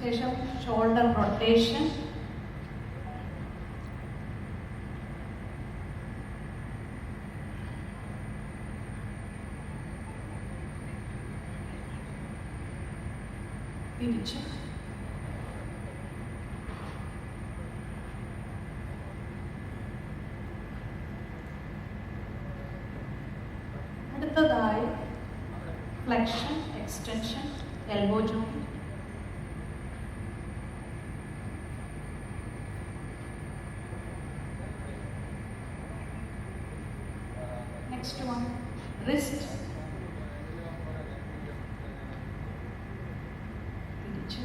ശേഷം shoulder rotation തിരിച്ച്. അടുത്തതായി flexion extension elbow joint next one wrist തിരിച്ച്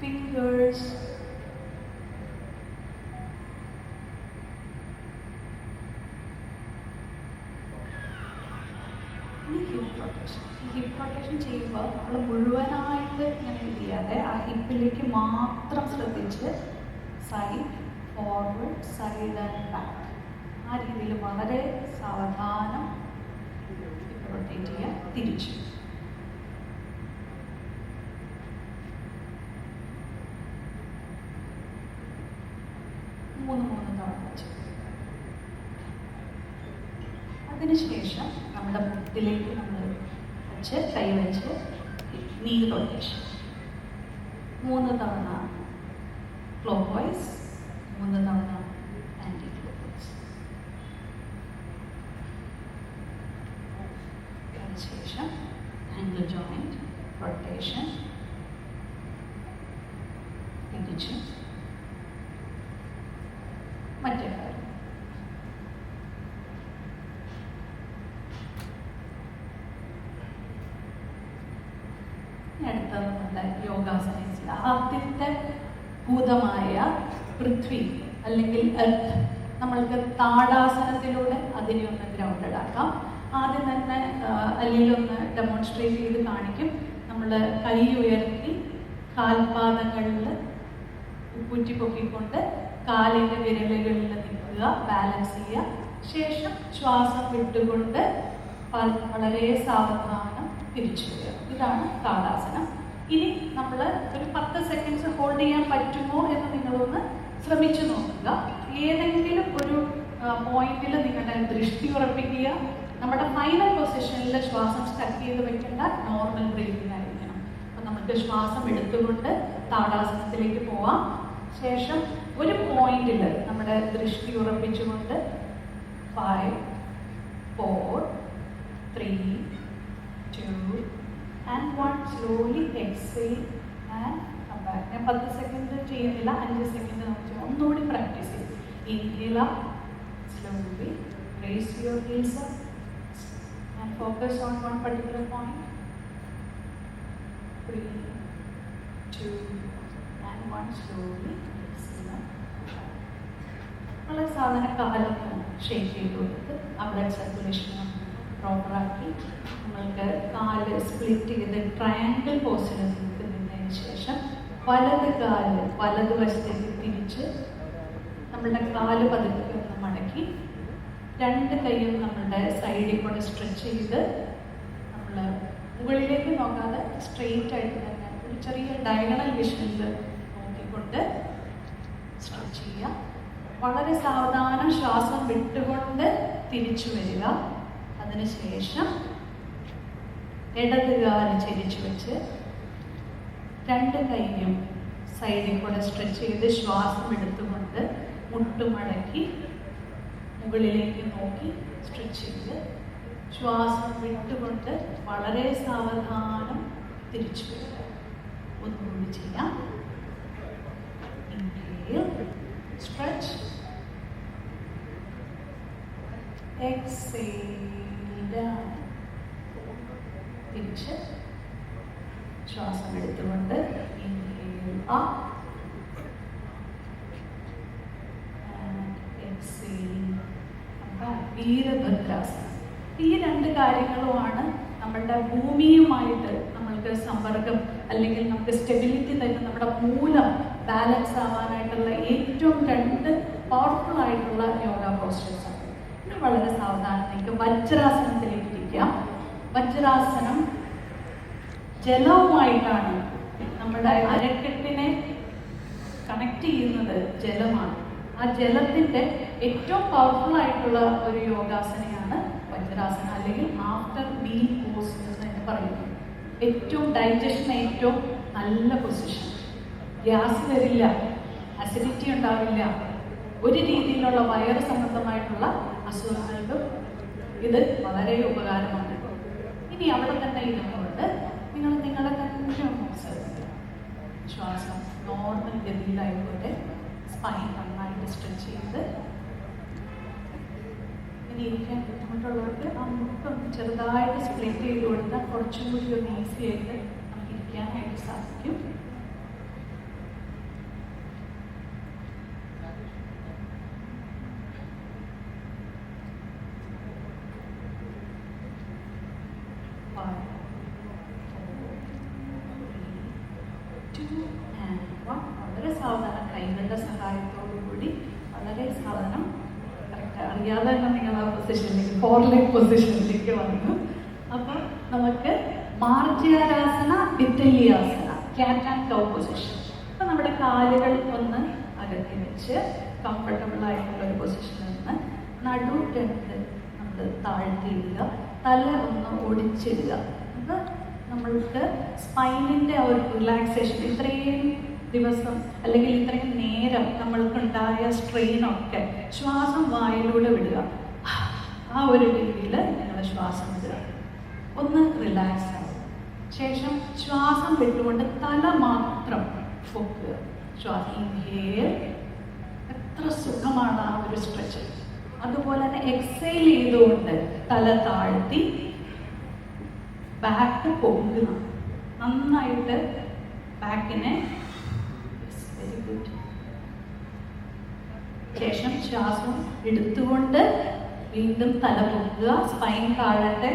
ഫിംഗേഴ്സ് ഇനി ഹിപ്പ് റൊട്ടേഷൻ ഈ ഹിപ്പ് റൊട്ടേഷൻ ചെയ്യുമ്പോൾ നമ്മൾ മുഴുവനായിട്ട് ഇങ്ങനെ ഇത് ചെയ്യാതെ ആ ഹിപ്പിലേക്ക് മാത്രം ശ്രദ്ധിച്ച് side forward side and back ആ രീതിയിൽ വളരെ സാവധാനം റൊട്ടേറ്റ് ചെയ്യുക തിരിച്ചു. മൂന്ന് മൂന്ന് തവണ അതിനുശേഷം നമ്മുടെ മുട്ടിലേക്ക് നമ്മൾ വെച്ച് കൈ വെച്ച് നീ റൊട്ടേഷൻ മൂന്ന് തവണ ക്ലോക്ക് വൈസ് മൂന്ന് തവണ ആന്റി ആംഗിൾ ജോയിന്റ് റൊട്ടേഷൻ തിരിച്ച് മറ്റേ കാര്യം. ഇനി അടുത്തത് നമ്മുടെ യോഗാസനത്തിൽ ആദ്യത്തെ ഭൂതമായ പൃഥ്വി അല്ലെങ്കിൽ എർത്ത് നമ്മൾക്ക് താടാസനത്തിലൂടെ അതിനെ ഒന്ന് ഗ്രൗണ്ടഡ് ആക്കാം. ആദ്യം തന്നെ അല്ലിലൊന്ന് ഡെമോൺസ്ട്രേറ്റ് ചെയ്ത് കാണിക്കും. നമ്മൾ കൈ ഉയർത്തി കാൽപാദങ്ങളിൽ ഉപ്പുറ്റി പൊക്കിക്കൊണ്ട് കാലിന്റെ വിരലുകളിൽ നിൽക്കുക ബാലൻസ് ചെയ്യുക. ശേഷം ശ്വാസം വിട്ടുകൊണ്ട് വളരെ സാവധാനം തിരിച്ചു വരിക. ഇതാണ് താടാസനം. ഇനി നമ്മൾ ഒരു പത്ത് സെക്കൻഡ്സ് ഹോൾഡ് ചെയ്യാൻ പറ്റുമോ എന്ന് നിങ്ങളൊന്ന് ശ്രമിച്ചു നോക്കുക. ഏതെങ്കിലും ഒരു പോയിന്റിൽ നിങ്ങളുടെ ദൃഷ്ടി ഉറപ്പിക്കുക. നമ്മുടെ ഫൈനൽ പൊസിഷനിൽ ശ്വാസം സ്റ്റക്ക് ചെയ്ത് വെക്കേണ്ട നോർമൽ ബ്രീതിങ് ആയിരിക്കണം. അപ്പം നമുക്ക് ശ്വാസം എടുത്തുകൊണ്ട് താടാസനത്തിലേക്ക് പോവാം. ശേഷം ഒരു പോയിന്റിൽ നമ്മുടെ ദൃഷ്ടി ഉറപ്പിച്ചുകൊണ്ട് five four three two and one slowly exhale and ഞാൻ പത്ത് സെക്കൻഡ് ചെയ്യുന്നില്ല അഞ്ച് സെക്കൻഡ് നമുക്ക്. ഒന്നുകൂടി പ്രാക്ടീസ് ചെയ്യും. Raise your heels and focus on one particular point three two and one slowly വളരെ സാധാരണ കാലൊക്കെ ഷേക്ക് ചെയ്ത് കൊടുത്ത് ആ ബ്ലഡ് സർക്കുലേഷൻ പ്രോപ്പറാക്കി നമ്മൾക്ക് കാൽ സ്പ്ലിറ്റ് ചെയ്ത് ട്രയാങ്കിൾ പോസ്റ്റിൽ നിൽക്കുന്നതിന് ശേഷം വലത് കാൽ വലത് വശത്തേക്ക് നമ്മളുടെ കാൽ പതുക്കെ ഒന്ന് മടക്കി രണ്ട് കൈയും നമ്മളുടെ സൈഡിൽ കൂടെ സ്ട്രെച്ച് ചെയ്ത് നമ്മൾ മുകളിലേക്ക് നോക്കാതെ സ്ട്രെയിറ്റ് ആയിട്ട് തന്നെ ഒരു ചെറിയ ഡയഗണൽ വിഷനിൽ നോക്കിക്കൊണ്ട് സ്ട്രെച്ച് ചെയ്യാം വളരെ സാവധാനം ശ്വാസം വിട്ടുകൊണ്ട് തിരിച്ചു വരിക. അതിനുശേഷം ഇടതുകാൽ ചരിച്ചു വെച്ച് രണ്ട് കൈയും സൈഡിൽ കൂടെ സ്ട്രെച്ച് ചെയ്ത് ശ്വാസം എടുത്തുകൊണ്ട് മുട്ടുമടക്കി മുകളിലേക്ക് നോക്കി സ്ട്രെച്ച് ചെയ്ത് ശ്വാസം വിട്ടുകൊണ്ട് വളരെ സാവധാനം തിരിച്ചു വരിക. ഒന്നുകൂടി ചെയ്യാം. സ്ട്രെച്ച്. തിരിച്ച് ശ്വാസം എടുത്തുകൊണ്ട് ഇൻഹേൽ അപ്പ് ആൻഡ് എക്സേൽ വീരഭദ്രാസനം ഈ രണ്ട് കാര്യങ്ങളുമാണ് നമ്മളുടെ ഭൂമിയുമായിട്ട് നമ്മൾക്ക് സമ്പർക്കം അല്ലെങ്കിൽ നമുക്ക് സ്റ്റെബിലിറ്റി തന്നെ നമ്മുടെ മൂലം ബാലൻസ് ആവാനായിട്ടുള്ള ഏറ്റവും രണ്ട് പവർഫുൾ ആയിട്ടുള്ള യോഗ പോസ്റ്റേഴ്സ് ആണ്. വളരെ സാവധാനം നിങ്ങൾക്ക് വജ്രാസനത്തിലേക്ക് ഇരിക്കാം. വജ്രാസനം ജലവുമായിട്ടാണ് നമ്മുടെ അരക്കെട്ടിനെ കണക്ട് ചെയ്യുന്നത് ജലമാണ്. ആ ജലത്തിന്റെ ഏറ്റവും പവർഫുൾ ആയിട്ടുള്ള ഒരു യോഗാസനയാണ് വജ്രാസന അല്ലെങ്കിൽ ആഫ്റ്റർ മീൽ പോസ് എന്ന് പറയുന്നത്. ഏറ്റവും ഡൈജഷൻ ഏറ്റവും നല്ല പൊസിഷൻ ഗ്യാസ് വരില്ല അസിഡിറ്റി ഉണ്ടാവില്ല ഒരു രീതിയിലുള്ള വയറ് സംബന്ധമായിട്ടുള്ള അസുഖങ്ങൾക്കും ഇത് വളരെ ഉപകാരമാണ്. ഇനി അവിടെ തന്നെ ഇരുന്നുകൊണ്ട് നിങ്ങൾ നിങ്ങളെ തന്നെ ശ്വാസം നോർമൽ ഗതിയിലായിക്കോട്ടെ സ്പൈൻ നന്നായിട്ട് സ്ട്രെച്ച് ചെയ്ത് ഇനി ഇരിക്കാൻ ബുദ്ധിമുട്ടുള്ളവർക്ക് ആ മുട്ടൊന്ന് ചെറുതായിട്ട് സ്പ്ലിറ്റ് ചെയ്ത് കൊടുത്താൽ കുറച്ചും കൂടി ഒന്ന് ഈസി ആയിട്ട് നമുക്ക് ഇരിക്കാനായിട്ട് സാധിക്കും Five, two and one. വളരെ സാവധാനം കൈകളുടെ സഹായത്തോടു കൂടി വളരെ സാവധാനം കറക്റ്റ് അറിയാതെ തന്നെ നിങ്ങൾ ആ പൊസിഷനിലേക്ക് ഫോർ ലെഗ് പൊസിഷനിലേക്ക് വന്നു. അപ്പം നമുക്ക് മാർജിയാരാസന വിത്തല്യാസന ക്യാറ്റ് ആൻഡ് കൗ പൊസിഷൻ അപ്പം നമ്മുടെ കാലുകൾ ഒന്ന് അകത്തി വെച്ച് കംഫർട്ടബിൾ ആയിട്ടുള്ള ഒരു പൊസിഷനിൽ നിന്ന് നടു രണ്ട് നമ്മൾ താഴ്ത്തിയിടുക. തല ഒന്ന് ഒടിച്ചിടുക. അത് നമ്മൾക്ക് സ്പൈനിന്റെ ആ ഒരു റിലാക്സേഷൻ ഇത്രയും ദിവസം അല്ലെങ്കിൽ ഇത്രയും നേരം നമ്മൾക്കുണ്ടായ സ്ട്രെയിനൊക്കെ ശ്വാസം വായിലൂടെ വിടുക. ആ ഒരു രീതിയിൽ നിങ്ങൾ ശ്വാസം വിടുക. ഒന്ന് റിലാക്സ് ആവും ശേഷം ശ്വാസം വിട്ടുകൊണ്ട് തല മാത്രം പൊക്കുക. ശ്വാസം എത്ര സുഖമാണ് ആ ഒരു സ്ട്രെച്ച് അതുപോലെ തന്നെ എക്സൈൽ ചെയ്തുകൊണ്ട് തല താഴ്ത്തി ബാക്ക് പൊങ്ങുക. നന്നായിട്ട് ബാക്കിനെ ശേഷം ശ്വാസം എടുത്തുകൊണ്ട് വീണ്ടും തല പൊക്കുക സ്പൈൻ താഴട്ടെ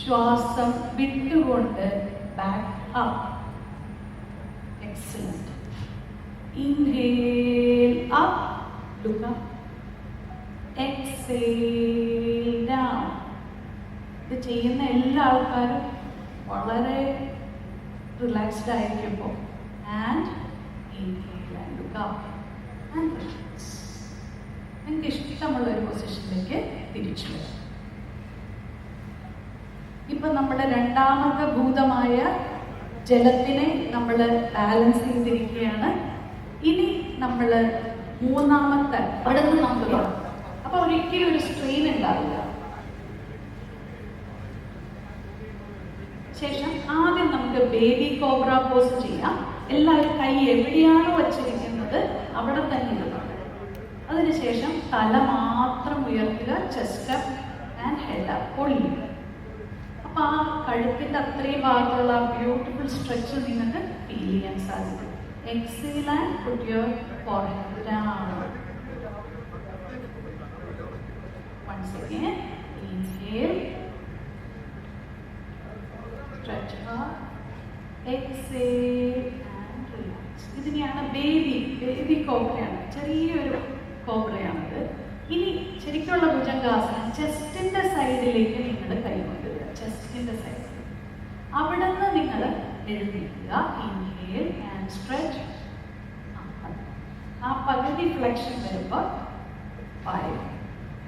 ശ്വാസം വിട്ടുകൊണ്ട് back up excellent Inhale up, look up. Exhale down. ഇത് ചെയ്യുന്ന എല്ലാ ആൾക്കാരും വളരെ റിലാക്സ്ഡ് ആയിരിക്കുമ്പോൾ and inhale and look and നിങ്ങൾക്ക് ഇഷ്ടമുള്ള ഒരു പൊസിഷനിലേക്ക് തിരിച്ചു വരാം. ഇപ്പൊ നമ്മുടെ രണ്ടാമത്തെ ഭൂതമായ ജലത്തിനെ നമ്മൾ ബാലൻസ് ചെയ്തിരിക്കുകയാണ്. ഇനി നമ്മൾ മൂന്നാമത്തെ പടന്ന് നമുക്ക് തുടങ്ങാം. അപ്പൊ ഒരിക്കലും ഒരു സ്ട്രെയിൻ ഉണ്ടാവില്ല. ശേഷം നമുക്ക് ബേബി കോബ്ര പോസ് ചെയ്യാം. എല്ലാവരും കൈ എവിടെയാണോ വച്ചിരിക്കുന്നത് അവിടെ തന്നെ ഇടണം. അതിനുശേഷം തല മാത്രം ഉയർത്തുക ചെസ്റ്റ് ആൻഡ് ഹെഡ് അപ്പ് പൊളിയുക അപ്പൊ ആ കഴുത്തിന്റെ അത്രയും ഭാഗത്തുള്ള ബ്യൂട്ടിഫുൾ സ്ട്രെച്ച് നിങ്ങൾക്ക് ഫീൽ ചെയ്യാൻ സാധിക്കും. Exhale and put Once again, inhale, stretch up, exhale and relax. ഇതിനെയാണ് ബേബി ബേബി കോബ്രയാണ് ചെറിയൊരു കോബ്രയാണത് ഇനി ശരിക്കുള്ള ഭുജങ്കാസനം ചെസ്റ്റിന്റെ സൈഡിലേക്ക് നിങ്ങൾ കൈകൊണ്ടുവരിക ചെസ്റ്റിന്റെ സൈഡ് അവിടെ നിന്ന് നിങ്ങൾ എഴുന്നേൽക്കുക ഇൻഹേൽ ആൻഡ് സ്ട്രെച്ച് ആ പകുതി ഫ്ലെക്ഷൻ വരുമ്പോൾ five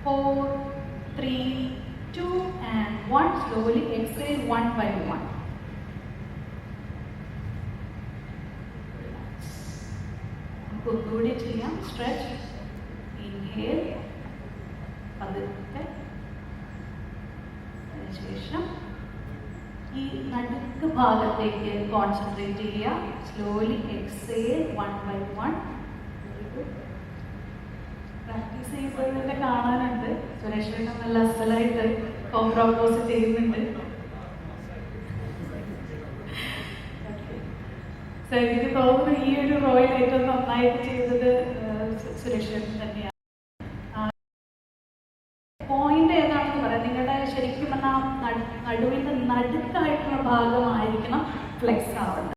four three two and one slowly exhale one by one ഒന്നുകൂടി ചെയ്യാം. സ്ട്രെച്ച് ഇൻഹേൽ പതുക്കെ. അതിനുശേഷം ഈ നടുക്ക് ഭാഗത്തേക്ക് കോൺസെൻട്രേറ്റ് ചെയ്യുക. Slowly exhale one by one practice ചെയ്യുമ്പോഴൊക്കെ കാണാനുണ്ട്. സുരേഷ് നല്ല അസലായിട്ട് കോംപ്രോപ്പോസ് ചെയ്യുന്നുണ്ട്. സോ എനിക്ക് തോന്നുന്നു ഈ ഒരു റോയിൽ ഏറ്റവും നന്നായിട്ട് ചെയ്തത് സുരേഷൻ തന്നെയാണ്. പോയിന്റ് ഏതാണെന്ന് പറയാം. നിങ്ങളുടെ ശരിക്കും പറഞ്ഞാൽ നടുവിന്റെ നടുക്കായിട്ടുള്ള ഭാഗമായിരിക്കണം ഫ്ലെക്സ് ആവേണ്ടത്